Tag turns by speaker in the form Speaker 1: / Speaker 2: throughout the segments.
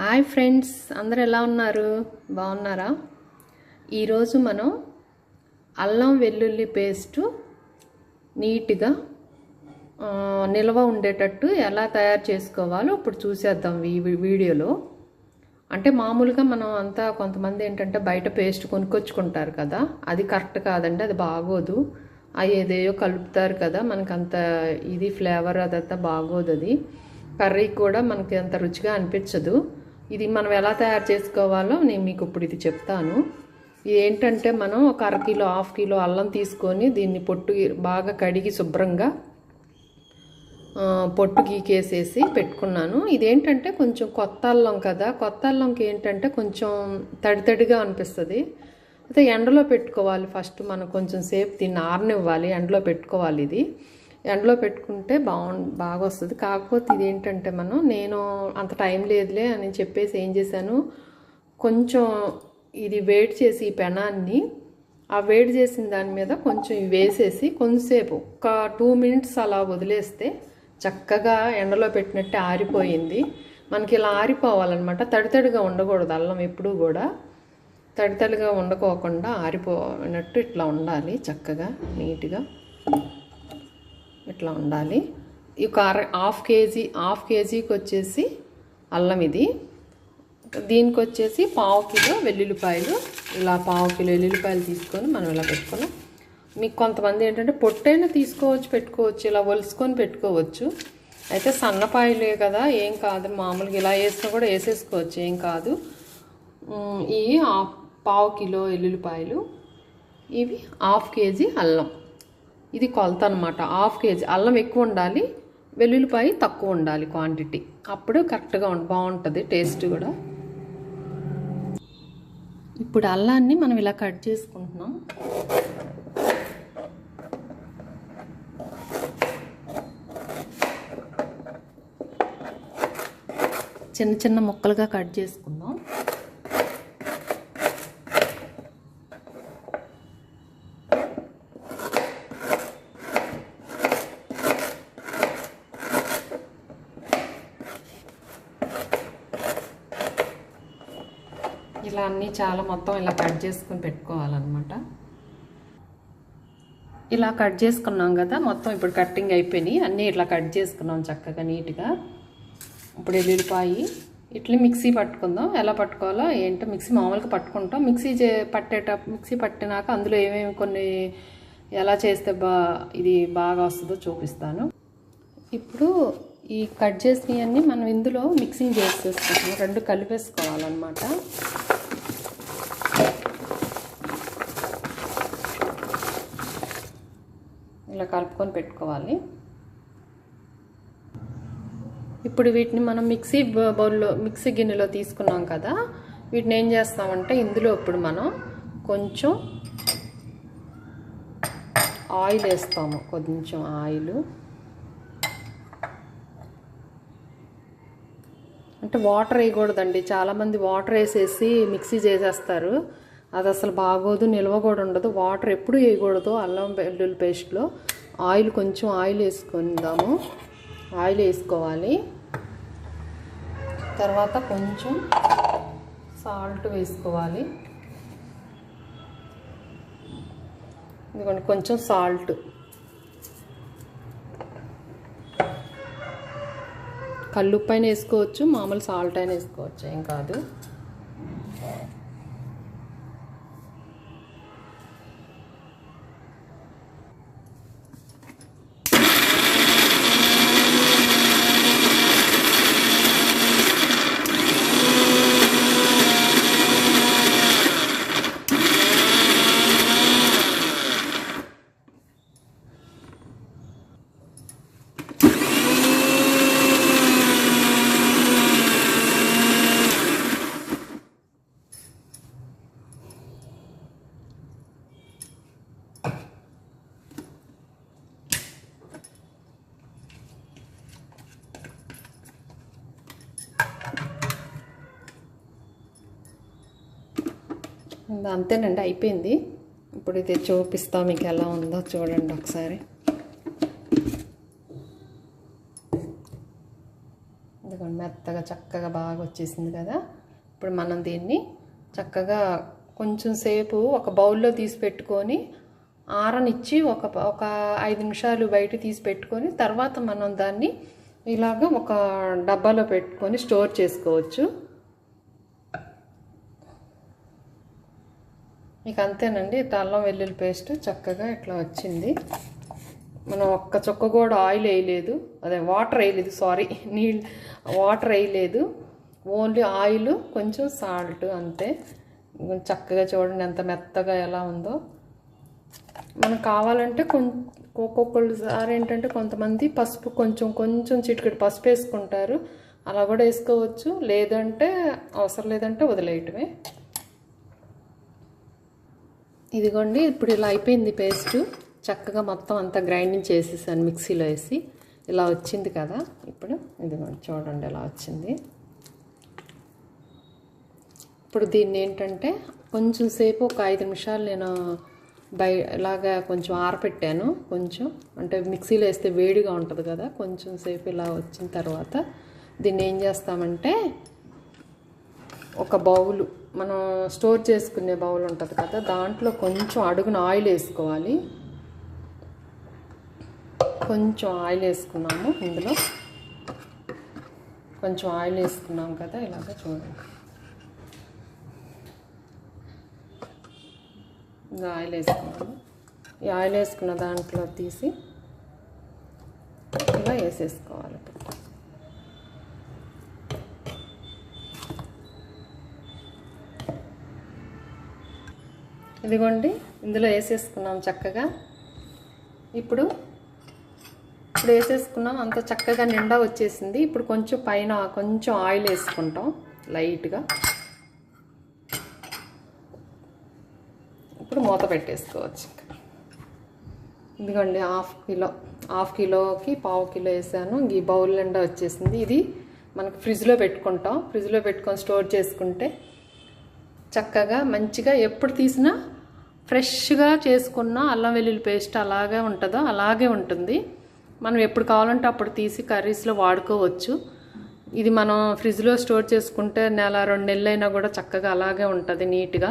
Speaker 1: Hi friends అందరు ఎలా ఉన్నారు? బాగున్నారా? ఈరోజు మనం అల్లం వెల్లుల్లి పేస్టు నీట్గా నిల్వ ఉండేటట్టు ఎలా తయారు చేసుకోవాలో ఇప్పుడు చూసేద్దాం ఈ వీ- వీడియోలో. అంటే మామూలుగా మనం అంతా కొంతమంది ఏంటంటే బయట పేస్ట్ కొనుక్కొచ్చుకుంటారు కదా అది కరెక్ట్ కాదండి అది బాగోదు. అవి ఏదేయో కలుపుతారు కదా మనకు అంత ఇది ఫ్లేవర్ అదంతా బాగోదు అది. కర్రీ కూడా మనకి అంత రుచిగా అనిపించదు. ఇది మనం ఎలా తయారు చేసుకోవాలో నేను మీకు ఇప్పుడు ఇది చెప్తాను. ఇది ఏంటంటే మనం ఒక అర కిలో హాఫ్ కిలో అల్లం తీసుకొని దీన్ని పొట్టు బాగా కడిగి శుభ్రంగా పొట్టు గీకేసేసి పెట్టుకున్నాను. ఇదేంటంటే కొంచెం కొత్త అల్లం కదా కొత్త అల్లంకి ఏంటంటే కొంచెం తడి తడిగా అనిపిస్తుంది. అయితే ఎండలో పెట్టుకోవాలి ఫస్ట్ మనం కొంచెం సేపు దీన్ని ఆరనివ్వాలి ఎండలో పెట్టుకోవాలి ఇది. ఎండలో పెట్టుకుంటే బాగు బాగా వస్తుంది కాకపోతే ఇది ఏంటంటే మనం నేను అంత టైం లేదులే అని చెప్పేసి ఏం చేశాను కొంచెం ఇది వేడి చేసి ఈ పెనాన్ని ఆ వేడి చేసిన దాని మీద కొంచెం వేసేసి కొంతసేపు ఒక టూ మినిట్స్ అలా వదిలేస్తే చక్కగా ఎండలో పెట్టినట్టే ఆరిపోయింది. మనకి ఇలా ఆరిపోవాలన్నమాట. తడితడిగా ఉండకూడదు అల్లం ఎప్పుడూ కూడా. తడితడిగా ఉండకోకుండా ఆరిపోయినట్టు ఇట్లా ఉండాలి చక్కగా నీట్గా. ఇట్లా ఉండాలి. ఈ ఒక అర హాఫ్ కేజీ హాఫ్ కేజీకి వచ్చేసి అల్లం ఇది. దీనికి వచ్చేసి పావు కిలో వెల్లుల్లిపాయలు. ఇలా పావు కిలో వెల్లుల్లిపాయలు తీసుకొని మనం ఇలా పెట్టుకున్నాం. మీకు కొంతమంది ఏంటంటే పొట్టైనా తీసుకోవచ్చు పెట్టుకోవచ్చు ఇలా ఒలుసుకొని పెట్టుకోవచ్చు. అయితే సన్నపాయలే కదా ఏం కాదు. మామూలుగా ఇలా వేసినా కూడా వేసేసుకోవచ్చు ఏం కాదు. ఈ పావు కిలో ఎల్లుల్లిపాయలు ఇవి హాఫ్ కేజీ అల్లం. ఇది కొలత అనమాట హాఫ్ కేజీ. అల్లం ఎక్కువ ఉండాలి వెల్లుల్లిపాయ తక్కువ ఉండాలి క్వాంటిటీ అప్పుడు కరెక్ట్గా బాగుంటుంది టేస్ట్ కూడా. ఇప్పుడు అల్లాన్ని మనం ఇలా కట్ చేసుకుంటున్నాం. చిన్న చిన్న ముక్కలుగా కట్ చేసుకుందాం ఇలా అన్నీ చాలా మొత్తం ఇలా కట్ చేసుకుని పెట్టుకోవాలన్నమాట. ఇలా కట్ చేసుకున్నాం కదా మొత్తం ఇప్పుడు కట్టింగ్ అయిపోయినాయి. అన్నీ ఇట్లా కట్ చేసుకున్నాం చక్కగా నీట్గా. ఇప్పుడు ఎల్లుల్లిపాయి ఇట్లా మిక్సీ పట్టుకుందాం. ఎలా పట్టుకోవాలో ఏంటో మిక్సీ మామూలుగా పట్టుకుంటాం. మిక్సీ చే పట్టేట మిక్సీ పట్టినాక అందులో ఏమేమి కొన్ని ఎలా చేస్తే బా ఇది బాగా వస్తుందో చూపిస్తాను. ఇప్పుడు ఈ కట్ చేసినవన్నీ మనం ఇందులో మిక్సింగ్ చేసేసుకుంటాం. రెండు కలిపేసుకోవాలన్నమాట. ఇలా కలుపుకొని పెట్టుకోవాలి. ఇప్పుడు వీటిని మనం మిక్సీ బౌల్లో మిక్సీ గిన్నెలో తీసుకున్నాం కదా వీటిని ఏం చేస్తామంటే ఇందులో ఇప్పుడు మనం కొంచెం ఆయిల్ వేస్తాము కొంచెం ఆయిల్. అంటే వాటర్ వేయకూడదండి చాలామంది వాటర్ వేసేసి మిక్సీ చేసేస్తారు. అది అసలు బాగోదు నిల్వ కూడా ఉండదు. వాటర్ ఎప్పుడు వేయకూడదు అల్లం వెల్లుల్లి పేస్ట్లో ఆయిల్ కొంచెం ఆయిల్ వేసుకుందాము. ఆయిల్ వేసుకోవాలి. తర్వాత కొంచెం సాల్ట్ వేసుకోవాలి. ఇదిగోండి కొంచెం సాల్ట్ కల్లుప్పు వేసుకోవచ్చు మామూలు సాల్ట్ అయినా వేసుకోవచ్చు? ఏం కాదు. అంతేనండి అయిపోయింది. ఇప్పుడు ఇది చూపిస్తా మీకు ఎలా ఉందో చూడండి ఒకసారి. ఇదిగోండి మెత్తగా చక్కగా బాగా వచ్చేసింది కదా. ఇప్పుడు మనం దీన్ని చక్కగా కొంచెం సేపు ఒక బౌల్లో తీసి పెట్టుకొని ఆరనిచ్చి ఒక ఒక ఐదు నిమిషాలు బయట తీసి పెట్టుకొని తర్వాత మనం దాన్ని ఇలాగ ఒక డబ్బాలో పెట్టుకొని స్టోర్ చేసుకోవచ్చు. మీకు అంతేనండి ఇట్లా అల్లం వెల్లుల్లి పేస్ట్ చక్కగా ఇట్లా వచ్చింది. మనం ఒక్క చుక్క కూడా ఆయిల్ వేయలేదు. అదే వాటర్ వేయలేదు సారీ. నీళ్ళు వాటర్ వేయలేదు. ఓన్లీ ఆయిల్ కొంచెం సాల్ట్ అంతే. చక్కగా చూడండి ఎంత మెత్తగా ఎలా ఉందో. మనకు కావాలంటే ఒక్కొక్కసారి ఏంటంటే కొంతమంది పసుపు కొంచెం కొంచెం చిటికెడు పసుపు వేసుకుంటారు. అలా కూడా వేసుకోవచ్చు. లేదంటే అవసరం లేదంటే వదిలేయటమే. ఇదిగోండి ఇప్పుడు ఇలా అయిపోయింది పేస్ట్. చక్కగా మొత్తం అంతా గ్రైండింగ్ చేసేసాను మిక్సీలో వేసి. ఇలా వచ్చింది కదా ఇప్పుడు ఇదిగోండి చూడండి ఇలా వచ్చింది. ఇప్పుడు దీన్ని ఏంటంటే కొంచెం సేపు ఒక ఐదు నిమిషాలు నేను బై ఇలాగా కొంచెం ఆరపెట్టాను. కొంచెం అంటే మిక్సీలో వేస్తే వేడిగా ఉంటుంది కదా కొంచెం సేపు ఇలా వచ్చిన తర్వాత దీన్ని ఏం చేస్తామంటే ఒక బౌలు మనం స్టోర్ చేసుకునే బౌల్ ఉంటుంది కదా దాంట్లో కొంచెం అడుగున ఆయిల్ వేసుకోవాలి. కొంచెం ఆయిల్ వేసుకున్నాము ఇందులో. కొంచెం ఆయిల్ వేసుకున్నాం కదా ఇలాగ చూడండి. ఇంకా ఆయిల్ వేసుకున్నాము. ఈ ఆయిల్ వేసుకున్న దాంట్లో తీసి ఇలా వేసేసుకోవాలి. ఇదిగోండి ఇందులో వేసేసుకున్నాం చక్కగా. ఇప్పుడు ఇప్పుడు వేసేసుకున్నాం అంత చక్కగా నిండా వచ్చేసింది. ఇప్పుడు కొంచెం పైన కొంచెం ఆయిల్ వేసుకుంటాం లైట్గా. ఇప్పుడు మూత పెట్టేసుకోవచ్చు ఇదిగోండి హాఫ్ కిలో హాఫ్ కిలోకి పావు కిలో వేసాను. ఈ బౌల్ నిండా వచ్చేసింది. ఇది మనకు ఫ్రిడ్జ్లో పెట్టుకుంటాం. ఫ్రిడ్జ్లో పెట్టుకొని స్టోర్ చేసుకుంటే చక్కగా మంచిగా ఎప్పుడు తీసినా ఫ్రెష్గా చేసుకున్న అల్లం వెల్లుల్లి పేస్ట్ అలాగే ఉంటుందో అలాగే ఉంటుంది. మనం ఎప్పుడు కావాలంటే అప్పుడు తీసి కర్రీస్లో వాడుకోవచ్చు. ఇది మనం ఫ్రిడ్జ్లో స్టోర్ చేసుకుంటే నెల రెండు నెలలు అయినా కూడా చక్కగా అలాగే ఉంటుంది నీట్గా.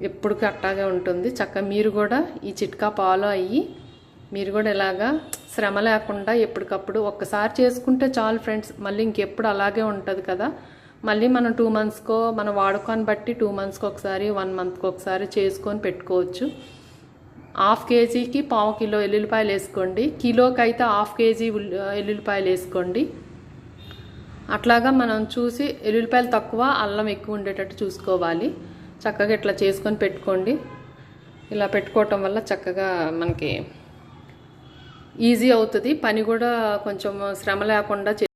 Speaker 1: ఎప్పటికీ అట్టాగే ఉంటుంది. చక్కగా మీరు కూడా ఈ చిట్కా ఫాలో అయ్యి మీరు కూడా ఇలాగా శ్రమ లేకుండా ఎప్పటికప్పుడు ఒక్కసారి చేసుకుంటే చాలు ఫ్రెండ్స్. మళ్ళీ ఇంకెప్పుడు అలాగే ఉంటుంది కదా. మళ్ళీ మనం టూ మంత్స్కో మనం వాడుకొని బట్టి టూ మంత్స్కి ఒకసారి వన్ మంత్కి ఒకసారి చేసుకొని పెట్టుకోవచ్చు. హాఫ్ కేజీకి పావు కిలో ఎల్లుల్లిపాయలు వేసుకోండి. కిలోకి అయితే హాఫ్ కేజీ ఎల్లుల్లిపాయలు వేసుకోండి. అట్లాగా మనం చూసి ఎల్లుల్లిపాయలు తక్కువ అల్లం ఎక్కువ ఉండేటట్టు చూసుకోవాలి. చక్కగా ఇట్లా చేసుకొని పెట్టుకోండి. ఇలా పెట్టుకోవటం వల్ల చక్కగా మనకి ఈజీ అవుతుంది. పని కూడా కొంచెం శ్రమ లేకుండా చే